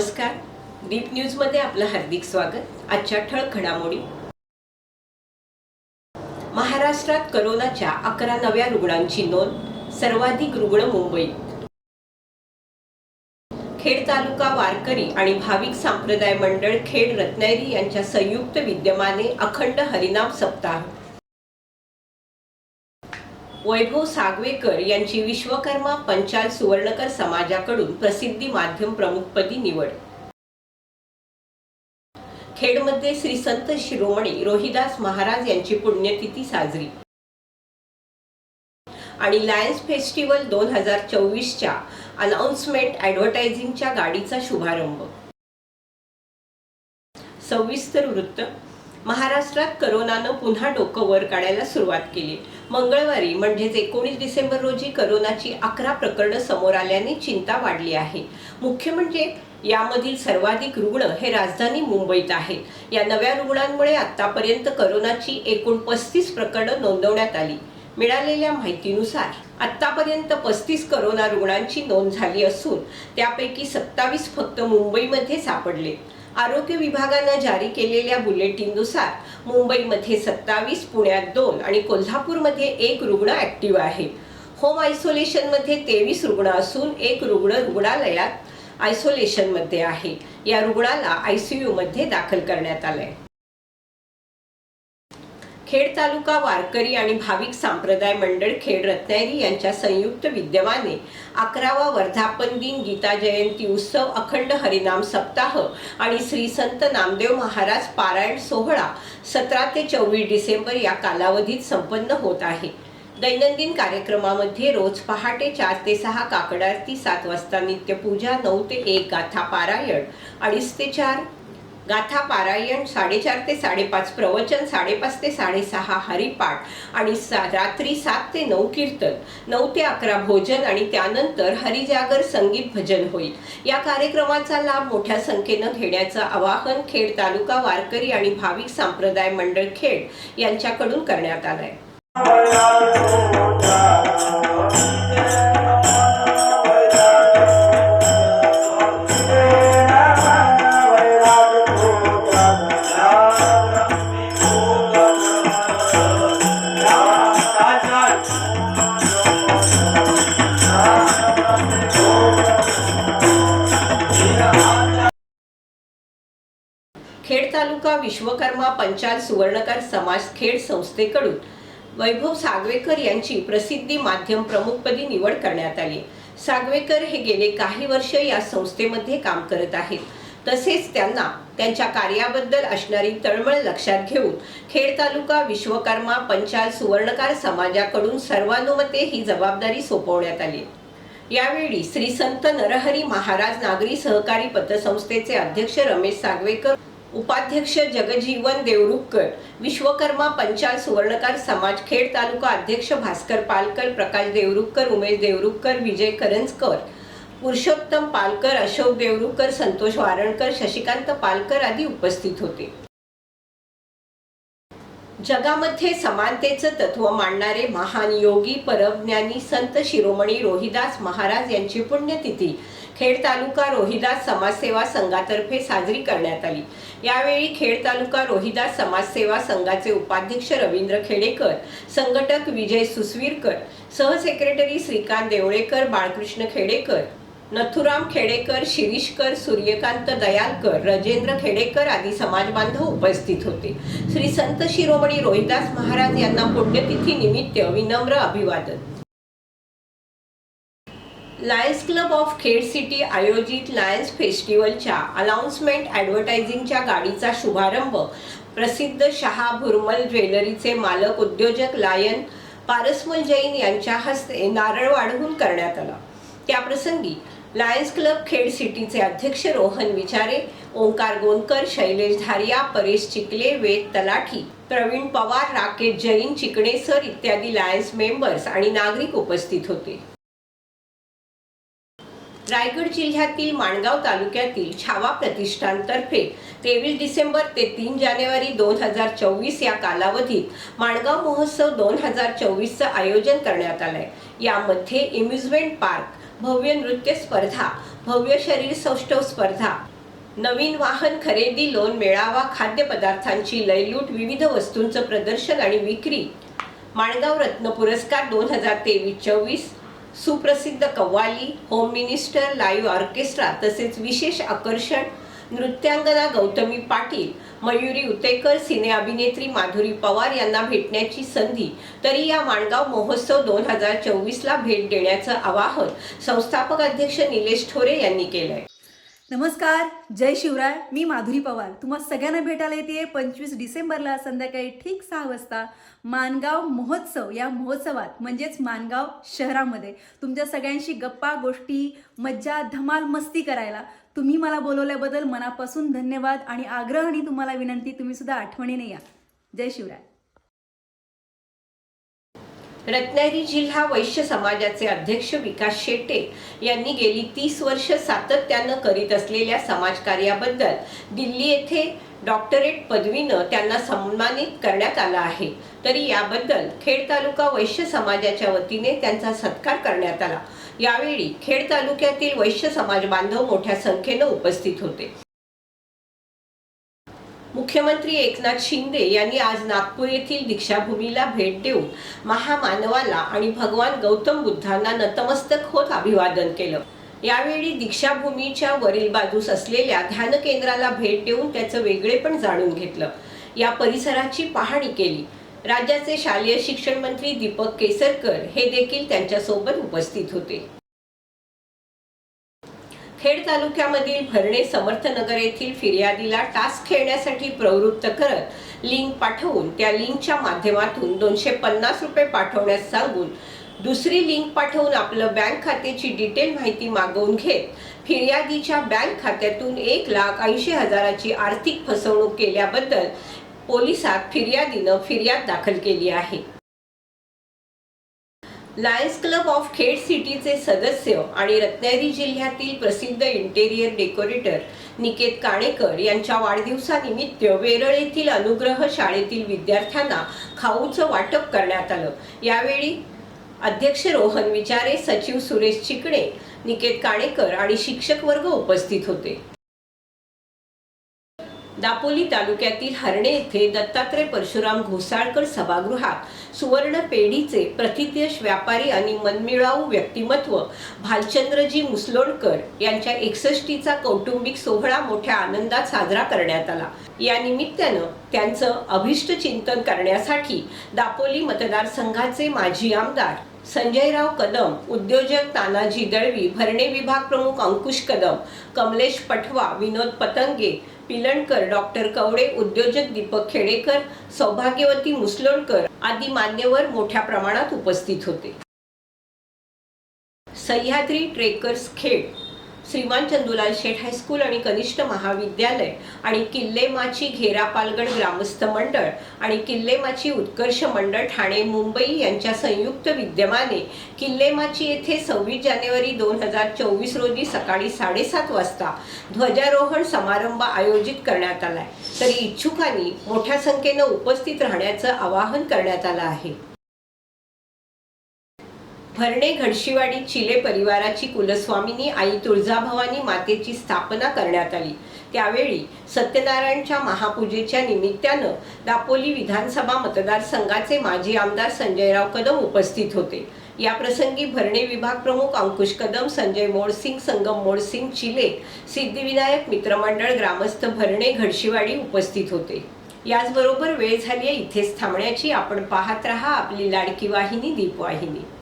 Deep न्यूजमध्ये आपलं हार्दिक स्वागत. आजच्या ठळक घडामोडी. महाराष्ट्रात करोनाच्या अकरा नव्या रुग्णांची नोंद सर्वाधिक रुग्ण मुंबईत खेड तालुका वारकरी आणि भाविक संप्रदाय मंडळ खेड रत्नागिरी यांच्या संयुक्त विद्यमाने अखंड हरिनाम सप्ताह. वैभव सागवेकर यांची विश्वकर्मा पंचाल सुवर्णकर समाजाकडून प्रसिद्धी माध्यम प्रमुखपदी निवड. खेडमध्ये श्री संत शिरोमणी रोहिदास महाराज यांची पुण्यतिथी साजरी. आणि लायन्स फेस्टिवल दोन हजार चोवीसच्या अनाउन्समेंट ॲडव्हर्टायझिंगच्या गाडीचा शुभारंभ. सविस्तर वृत्त महाराष्ट्रात करोनानं पुन्हा डोकं वर काढायला सुरुवात केली. मंगळवारी म्हणजेच एकोणीस डिसेंबर रोजी करोनाची अकरा प्रकरणं समोर आल्याने चिंता वाढली आहे. मुख्य म्हणजे यामधील सर्वाधिक रुग्ण हे राजधानी मुंबईत आहेत या नव्या रुग्णांमुळे आतापर्यंत करोनाची एकूण पस्तीस प्रकरणं नोंदवण्यात आली. मिळालेल्या माहितीनुसार आतापर्यंत पस्तीस करोना रुग्णांची नोंद झाली असून त्यापैकी सत्तावीस फक्त मुंबईमध्ये सापडले. आरोग्य विभागानं जारी केलेल्या बुलेटिननुसार मुंबईमध्ये सत्तावीस पुण्यात दोन आणि कोल्हापूरमध्ये एक रुग्ण ॲक्टिव्ह आहे. होम आयसोलेशनमध्ये तेवीस रुग्ण असून एक रुग्ण रुग्णालयात आयसोलेशनमध्ये आहे. या रुग्णाला आय सी यूमध्ये दाखल करण्यात आलं आहे खेड तालुका वारकरी आणि भाविक संप्रदाय मंडळ खेड रत्नागिरी यांच्या संयुक्त विद्यमाने अकरावा वर्धापन दिन गीता जयंती उत्सव अखंड हरिनाम सप्ताह आणि श्री संत नामदेव महाराज पारायण सोहळा सतरा ते चोवीस डिसेंबर या कालावधीत संपन्न होत आहे. दैनंदिन कार्यक्रमामध्ये रोज पहाटे चार ते सहा काकड आरती सात वाजता नित्यपूजा नऊ ते एक गाथा पारायण अडीच ते चार गाथा पारायण साडेचार ते साडेपाच प्रवचन साडेपाच ते साडेसहा हरिपाठ आणि सा रात्री सात ते नऊ कीर्तन नऊ ते अकरा भोजन आणि त्यानंतर हरिजागर संगीत भजन होईल. या कार्यक्रमाचा लाभ मोठ्या संख्येनं घेण्याचं आवाहन खेड तालुका वारकरी आणि भाविक संप्रदाय मंडळ खेड यांच्याकडून करण्यात आलंय. खेड विश्वकर्मा पंचाल सुवर्णकार समाज खेड संस्थेकडून वैभव सागवेकर यांची प्रसिद्धी माध्यम प्रमुखपदी निवड करण्यात आली. सागवेकर हे गेले काही वर्ष या संस्थेमध्ये काम करत आहेत. तसेच त्यांना त्यांच्या कार्याबद्दल असणारी तळमळ लक्षात घेऊन खेड तालुका विश्वकर्मा पंचाल सुवर्णकार समाजाकडून सर्वानुमते ही जबाबदारी सोपवण्यात आली. यावेळी श्री संत नरहरी महाराज नागरी सहकारी पतसंस्थेचे अध्यक्ष रमेश सागवेकर उपाध्यक्ष जगजीवन देवरुखकर विश्वकर्मा पंचाल सुवर्णकार समाज खेड तालुका अध्यक्ष भास्कर पालकर प्रकाश देवरुखकर उमेश देवरुखकर विजय करंजकर पुरुषोत्तम पालकर अशोक देवरुखकर संतोष वारणकर शशिकांत पालकर आदी उपस्थित होते. जगामध्ये समानतेचं तत्व मांडणारे महान योगी परमज्ञानी संत शिरोमणी रोहिदास महाराज यांची पुण्यतिथी खेड तालुका रोहिदास समाजसेवा संघातर्फे साजरी करण्यात आली. यावेळी खेड तालुका रोहिदास समाजसेवा संघाचे उपाध्यक्ष रवींद्र खेडेकर संघटक विजय सुसवीरकर सहसेक्रेटरी श्रीकांत देवळेकर बाळकृष्ण खेडेकर नथुराम खेडेकर शिरीषकर सूर्यकांत दयालकर राजेंद्र खेडेकर आदी समाजबांधव उपस्थित होते. श्री संत शिरोमणी रोहिदास महाराज यांना पुण्यतिथी निमित्त विनम्र अभिवादन. Lions club of Khed city आयोजित लायन्स फेस्टिवलच्या अनाउन्समेंट ॲडव्हर्टायझिंगच्या गाडीचा शुभारंभ प्रसिद्ध शहा भुरमल ज्वेलरीचे मालक उद्योजक लायन पारसमल जैन यांच्या हस्ते नारळ वाढवून करण्यात आला. त्याप्रसंगी लायन्स क्लब खेड सिटीचे अध्यक्ष रोहन विचारे ओंकार गोंदकर शैलेश धारिया परेश चिकले वेद तलाठी प्रवीण पवार राकेश जैन चिकणे सर इत्यादी लायन्स मेंबर्स आणि नागरिक उपस्थित होते. रायगड जिल्ह्यातील माणगाव तालुक्यातील छावा प्रतिष्ठानतर्फे तेवीस डिसेंबर ते तीन जानेवारी दोन हजार चोवीस या कालावधीत माणगाव महोत्सव दोन हजार चोवीसचं आयोजन करण्यात आलंय. यामध्ये इम्युजमेंट पार्क भव्य नृत्य स्पर्धा भव्य शरीर सौष्ठव स्पर्धा नवीन वाहन खरेदी लोन मेळावा खाद्यपदार्थांची लयलूट विविध वस्तूंचं प्रदर्शन आणि विक्री. माणगाव रत्न पुरस्कार दोन हजार तेवीस चोवीस सुप्रसिद्ध qawwali home minister live orchestra तसेच विशेष आकर्षण नृत्यांगना गौतमी पाटील मयुरी उतेकर सिने अभिनेत्री माधुरी पवार यांना भेटण्याची संधी तरी या माणगाव महोत्सव दोन हजार चोवीसला भेट देण्याचं आवाहन संस्थापक अध्यक्ष निलेश ठोरे यांनी केलंय. नमस्कार जय शिवराय. मी माधुरी पवार. तुम्हा सगळ्यांना भेटायला येते पंचवीस डिसेंबरला संध्याकाळी ठीक सहा वाजता मानगाव महोत्सव. या महोत्सवात म्हणजेच मानगाव शहरामध्ये तुमच्या सगळ्यांशी गप्पा गोष्टी मज्जा धमाल मस्ती करायला तुम्ही मला बोलवल्याबद्दल मनापासून धन्यवाद आणि आग्रह आणि तुम्हाला विनंती तुम्ही सुद्धा आठवणीने या. जय शिवराय. रत्नागिरी जिल्हा वैश्य समाजाचे अध्यक्ष विकास शेट्टे यांनी गेली तीस वर्ष सातत्यानं करीत असलेल्या समाजकार्याबद्दल दिल्ली येथे डॉक्टरेट पदवीनं त्यांना सन्मानित करण्यात आलं आहे. तरी याबद्दल खेड तालुका वैश्य समाजाच्या वतीने त्यांचा सत्कार करण्यात आला. यावेळी खेड तालुक्यातील वैश्य समाज बांधव मोठ्या संख्येनं उपस्थित होते. मुख्यमंत्री एकनाथ शिंदे यांनी आज नागपूर येथील दीक्षाभूमीला भेट देऊन महामानवाला आणि भगवान गौतम बुद्धांना नतमस्तक होत अभिवादन केलं. यावेळी दीक्षाभूमीच्या वरील बाजूस असलेल्या ध्यान केंद्राला भेट देऊन त्याचं वेगळेपण जाणून घेतलं. या परिसराची पाहणी केली. राज्याचे शालेय शिक्षण मंत्री दीपक केसरकर हे देखील त्यांच्यासोबत उपस्थित होते. खेड तालुक्यामधील भरणे समर्थनगर येथील फिर्यादीला टास्क खेळण्यासाठी प्रवृत्त करत लिंक पाठवून त्या लिंकच्या माध्यमातून दोनशे पन्नास रुपये पाठवण्यास सांगून दुसरी लिंक पाठवून आपलं बँक खात्याची डिटेल माहिती मागवून घेत फिर्यादीच्या बँक खात्यातून एक लाख ऐंशी हजाराची आर्थिक फसवणूक केल्याबद्दल पोलिसात फिर्यादीनं फिर्याद दाखल केली आहे. लायन्स क्लब ऑफ खेड सिटीचे सदस्य आणि रत्नागिरी जिल्ह्यातील प्रसिद्ध इंटेरियर डेकोरेटर निकेत काणेकर यांच्या वाढदिवसानिमित्त वेरळ येथील अनुग्रह शाळेतील विद्यार्थ्यांना खाऊचं वाटप करण्यात आलं. यावेळी अध्यक्ष रोहन विचारे सचिव सुरेश चिकणे निकेत काणेकर आणि शिक्षक वर्ग उपस्थित होते. दापोली तालुक्यातील हरणे येथे दत्तात्रय परशुराम घोसाळकर सभागृहात सुवर्ण पेढीचे प्रतित्यश व्यापारी आणि मनमिळाऊ व्यक्तिमत्व भालचंद्रजी मुसलोणकर यांच्या एकसष्टीचा कौटुंबिक सोहळा मोठ्या आनंदात साजरा करण्यात आला. या निमित्तानं त्यांचं अभिष्ट चिंतन करण्यासाठी दापोली मतदारसंघाचे माजी आमदार संजयराव कदम उद्योजक तानाजी दळवी भरणे विभाग प्रमुख अंकुश कदम कमलेश पठवा विनोद पतंगे पिलणकर डॉक्टर कवडे उद्योजक दीपक खेडेकर सौभाग्यवती मुसलोणकर आदी मान्यवर मोठ्या प्रमाणात उपस्थित होते. Sahyadri trekkers Khed Shriman Chandulal Sheth high school आणि कनिष्ठ महाविद्यालय आणि किल्लेमाची घेरापालगड ग्रामस्थ मंडळ आणि किल्लेमाची उत्कर्ष मंडळ ठाणे मुंबई यांच्या संयुक्त विद्यमाने किल्लेमाची येथे सव्वीस जानेवारी दोन हजार चोवीस रोजी सकाळी साडेसात वाजता ध्वजारोहण समारंभ आयोजित करण्यात आला आहे तरी इच्छुकांनी मोठ्या संख्येनं उपस्थित राहण्याचं आवाहन करण्यात आलं आहे. भरणे घडशिवाडी चिले परिवाराची कुलस्वामिनी आई तुळजाभवानी मातेची स्थापना करण्यात आली. त्यावेळी सत्यनारायणच्या महापूजेच्या निमित्तानं दापोली विधानसभा मतदारसंघाचे माजी आमदार संजयराव कदम उपस्थित होते. या प्रसंगी भरणे विभाग प्रमुख अंकुश कदम संजय मोडसिंग संगम मोडसिंग चिले सिद्धिविनायक मित्रमंडळ ग्रामस्थ भरणे घडशीवाडी उपस्थित होते. याचबरोबर वेळ झाली आहे इथेच थांबण्याची. आपण पाहत रहा आपली लाडकी वाहिनी दीपवाहिनी.